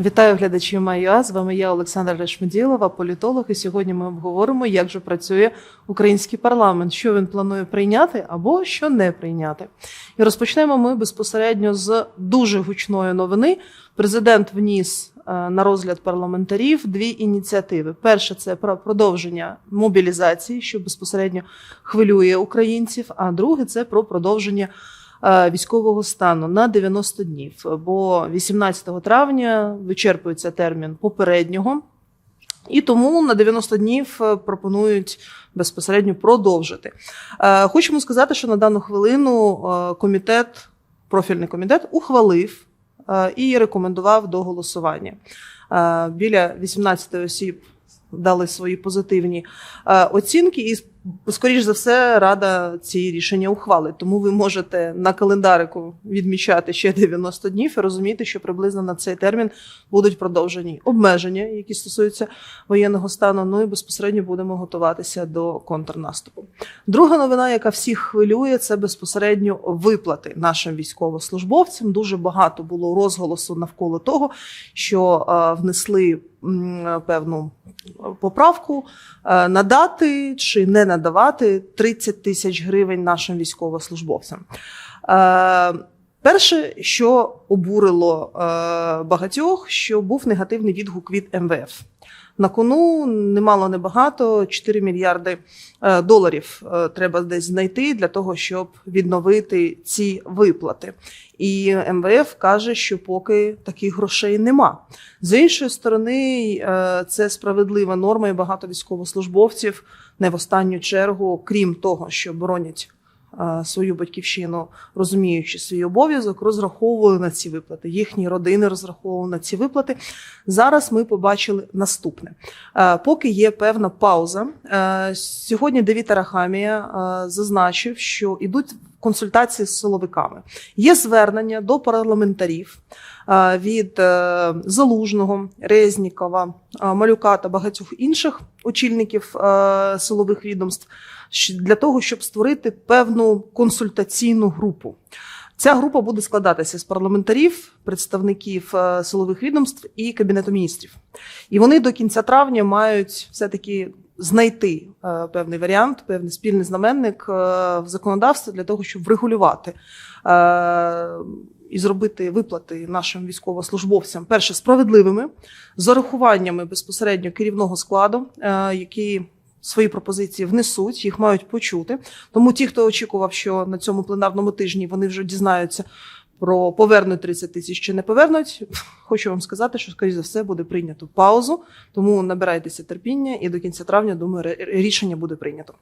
Вітаю глядачів Майя. З вами я, Олександра Решмеділова, політолог. І сьогодні ми обговоримо, як же працює український парламент, що він планує прийняти або що не прийняти. І розпочнемо ми безпосередньо з дуже гучної новини. Президент вніс е, на розгляд парламентарів дві ініціативи. Перше це про продовження мобілізації, що безпосередньо хвилює українців. А друге це про продовження військового стану на 90 днів. Бо 18 травня вичерпується термін попереднього. І тому на 90 днів е, пропонують безпосередньо продовжити. Е, Хочемо сказати, що на дану хвилину е, комітет, профільний комітет, ухвалив е, і рекомендував до голосування. Е, Біля 18 осіб дали свої позитивні е, оцінки, і скоріш за все, рада ці рішення ухвалить. Тому ви можете на календарику відмічати ще 90 днів і розуміти, що приблизно на цей термін будуть продовжені обмеження, які стосуються воєнного стану. Ну і безпосередньо будемо готуватися до контрнаступу. Друга новина, яка всіх хвилює, це безпосередньо виплати нашим військовослужбовцям. Дуже багато було розголосу навколо того, що е, внесли певну поправку е, надати чи не надавати 30 тисяч гривень нашим військовослужбовцям. Е, Перше, що обурило е, багатьох, що був негативний відгук від МВФ. На кону немало небагато 4 мільярди е, доларів е, треба десь знайти для того, щоб відновити ці виплати. І МВФ каже, що поки таких грошей нема. З іншої сторони, е, це справедлива норма, і багато військовослужбовців не в останню чергу, крім того, що боронять свою батьківщину, розуміючи свій обов'язок, розраховували на ці виплати. Їхні родини розраховували на ці виплати. Зараз ми побачили наступне. Е, Поки є певна пауза. е, Сьогодні Девіт Арахамія е, зазначив, що йдуть консультації з силовиками. Є звернення до парламентарів е, від е, Залужного, Резнікова, е, Малюка та багатьох інших очільників е, силових відомств для того, щоб створити певну консультаційну групу. Ця група буде складатися з парламентарів, представників е, силових відомств і кабінету міністрів. І вони до кінця травня мають все-таки знайти е, певний варіант, певний спільний знаменник е, в законодавстві для того, щоб врегулювати е, і зробити виплати нашим військовослужбовцям перше справедливими з урахуваннями безпосередньо керівного складу, е, які свої пропозиції внесуть, їх мають почути. Тому ті, хто очікував, що на цьому пленарному тижні вони вже дізнаються про повернуть 30 тисяч чи не повернуть, хочу вам сказати, що скоріш за все буде прийнято паузу. Тому набирайтеся терпіння, і до кінця травня, думаю, рішення буде прийнято.